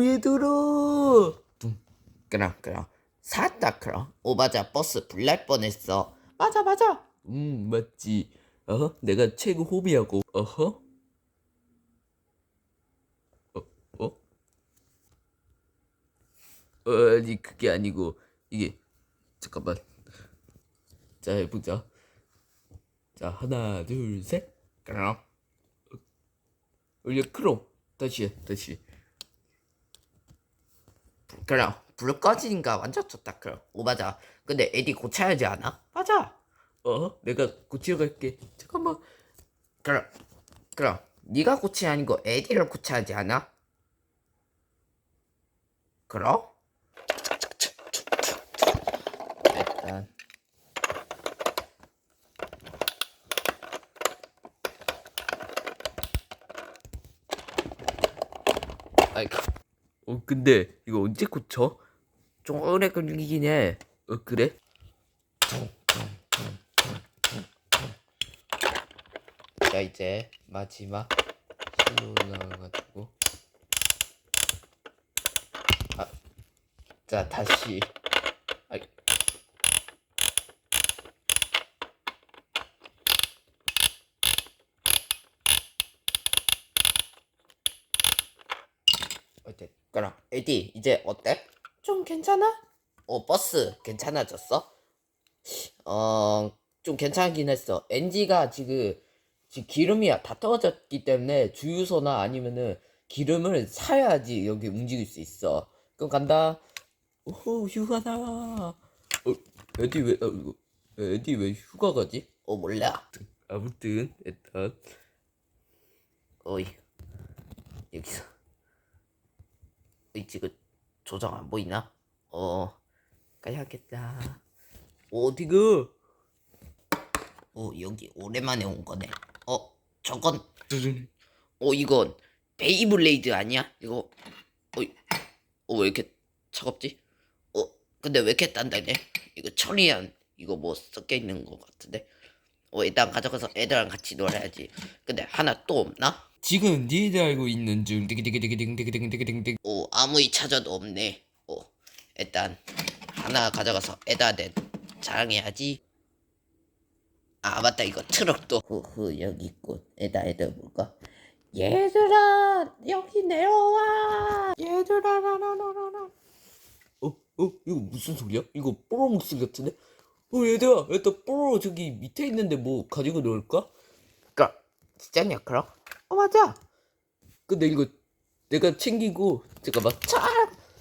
얘들아 뚱. 그럼 그럼. 샀다 그럼. 오 맞아 버스 불날 뻔했어. 맞아 맞아. 음 맞지. 어허 내가 최고 호비하고. 어허? 어? 어? 어, 아니 그게 아니고. 이게 잠깐만. 자 해보자. 자 하나 둘셋. 그럼. 올려 크롬. 다시 해 다시 그럼 불 꺼지니까 완전 좋다 그럼. 오 맞아. 근데 에디 고쳐야지 않아? 맞아. 어? 내가 고치러 갈게. 잠깐만. 그럼 그럼 네가 고치야 아니고 에디를 고쳐야지 않아? 그럼? 일단. 아이고 어 근데 이거 언제 고쳐? 좀 오래 걸리긴 해. 어 그래? 자 이제 마지막 실로 나와가지고 아 자 다시 아이 어때? 그럼 에디 이제 어때? 좀 괜찮아? 어 버스 괜찮아졌어? 어 좀 괜찮긴 했어. 엔지가 지금 지금 기름이 다 떨어졌기 때문에 주유소나 아니면은 기름을 사야지 여기 움직일 수 있어. 그럼 간다. 오호 휴가다. 어 에디 왜 어, 에디 왜 휴가 가지? 어 몰라. 아무튼 일단 어이 여기서 이 지금 조정 안 보이나? 어 가야겠다. 어디가? 어 여기 오랜만에 온 거네. 어 저건 어 이건 베이블레이드 아니야? 이거 어왜 이렇게 차갑지? 어 근데 왜 이렇게 단단해? 이거 천리안 이거 뭐 섞여 있는 것 같은데. 어 일단 가져가서 애들랑 같이 놀아야지. 근데 하나 또 없나? 지금 니들 알고 있는 중 디기디기디기딩디기딩디기딩 오 아무리 찾아도 없네 오 일단 하나 가져가서 애들한테 자랑해야지 아 맞다 이거 트럭도 흐흐 여기 있군 애다 애들 볼까 얘들아 여기 내려와 얘들아 라라라라라 어? 어? 이거 무슨 소리야? 이거 뽀로 목소리 같은데? 어 얘들아 일단 뽀로 저기 밑에 있는데 뭐 가지고 놀까? 그니까 진짜냐 그럼? 어 맞아. 근데 이거 내가 챙기고 잠깐만 차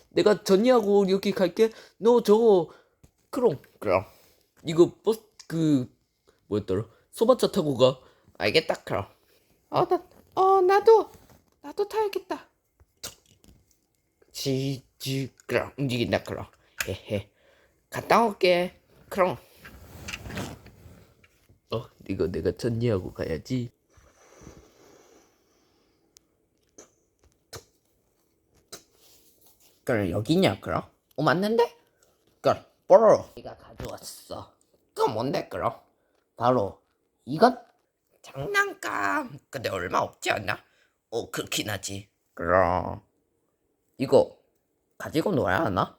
내가 전이하고 여기 갈게. 너 저거 크롱 그럼 이거 버스 그 뭐였더라 소방차 타고 가. 알겠다 그럼. 어나 어 나도 나도 타야겠다. 지지 그럼 움직인다 그럼. 헤헤 갔다 올게 그럼. 어 이거 내가 전이하고 가야지. 그래 여기 있냐 그럼? 어 맞는데? 그래 뽀로 네가 가져왔어. 그건 뭔데 그럼? 바로 이건? 장난감. 근데 얼마 없지 않나? 어 그렇긴 하지. 그럼. 이거 가지고 놀아야 하나?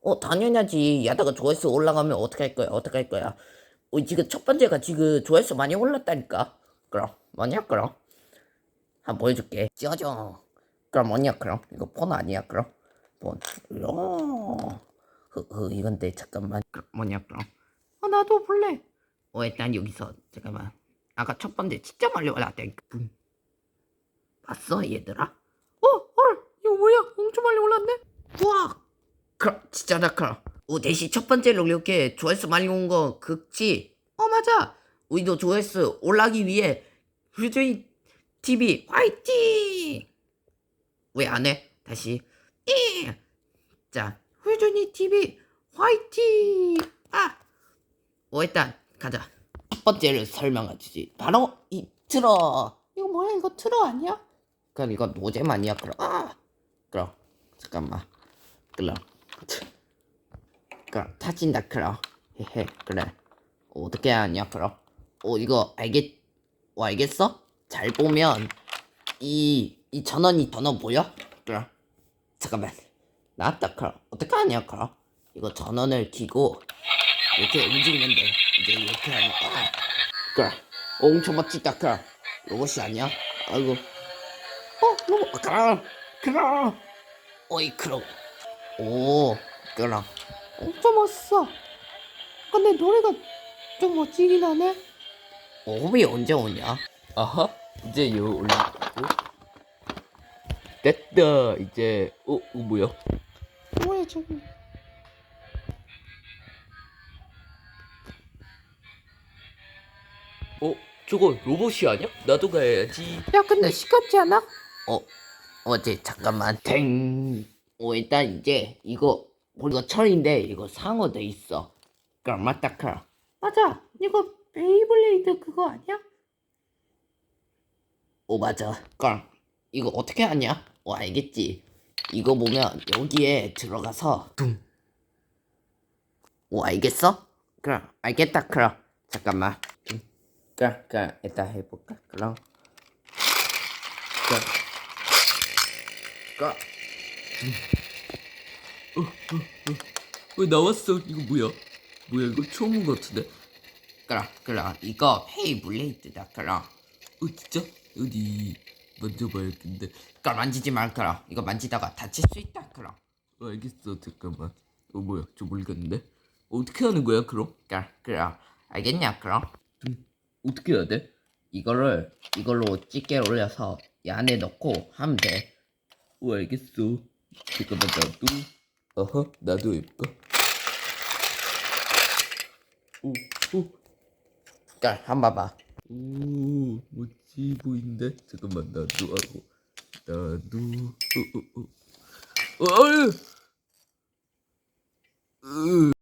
어 당연하지. 야다가 조회수 올라가면 어떡할 거야 어떡할 거야. 어 지금 첫 번째가 지금 조회수 많이 올랐다니까. 그럼 뭐냐 그럼? 한번 보여줄게. 찍어줘. 그럼 뭐냐 그럼? 이거 폰 아니야 그럼 폰 어. 흐 흐 이건데 잠깐만. 그럼 뭐냐 그럼 어 나도 볼래. 어 일단 여기서 잠깐만. 아까 첫 번째 진짜 올랐다니까 음. 봤어 얘들아? 어 헐! 이거 뭐야? 엄청 빨리 올랐네? 우와! 그럼 진짜다 그럼. 어 대신 첫 번째로 이렇게 조회수 많이 온 거 극지? 어 맞아. 우리도 조회수 올라기 위해 휴저이 TV 화이팅! 왜 안 해? 다시 예. 자 휴저이 TV 화이팅! 아! 어, 일단 가자. 첫 번째를 설명해주지. 바로 이 틀어. 이거 뭐야? 이거 틀어 아니야? 그럼 이건 노잼 아니야? 그럼. 아! 그럼. 잠깐만. 그럼. 그럼. 타진다. 그럼. 헤헤. 그래. 어떻게 하냐? 그럼. 어 이거 알겠 어 알겠어? 잘 보면 이 이 전원이 전원 보여? 그럼 잠깐만. 나왔다, 그럼. 어떡하냐, 그럼. 이거 전원을 켜고, 이렇게 움직이면 돼. 이제 이렇게 하니까. 그래. 엄청 멋지다, 그럼. 로봇이 아니야? 아이고. 어, 로봇, 그럼. 그럼. 어이, 그럼. 오, 그럼. 엄청 멋있어. 근데 노래가 좀 멋지긴 하네. 오비 언제 오냐? 아하, 이제 요 올리고. 됐다, 이제. 어, 어 뭐야? 뭐야, 저기. 어, 저거 로봇이 아니야? 나도 가야지. 야, 근데 시끄럽지 않아? 어, 어제 잠깐만. 탱. 어, 일단 이제 이거 이거 철인데 이거 상어도 있어. 그럼 맞다, 그럼. 맞아. 이거 베이블레이드 그거 아니야? 오 맞아. 그럼 이거 어떻게 하냐? 어 알겠지. 이거 보면 여기에 들어가서 둥. 오 알겠어? 그럼 알겠다. 그럼 잠깐만. 둥. 그럼 그럼 일단 해볼까? 그럼. 그럼. 그럼. 왜 나왔어? 이거 뭐야? 뭐야 이거 것 같은데? 그럼 그럼 이거 베이블레이드다. 그럼. 어 진짜? 어디 만져봐야겠는데 그럼 만지지 말. 그럼 이거 만지다가 다칠 수 있다. 그럼. 어, 알겠어 잠깐만 어 뭐야 좀 모르겠는데 어떻게 하는 거야 그럼? 그럼 그럼 알겠냐? 그럼. 어떻게 해야 돼? 이거를 이걸로 집게 올려서 이 안에 넣고 하면 돼. 어 알겠어 잠깐만 나도 어허 나도 해볼까? 오, 오, 그럼 한번 봐봐. 오 멋지 보이는데? 잠깐만 나도 하고 나도 어, 어, 어. 어.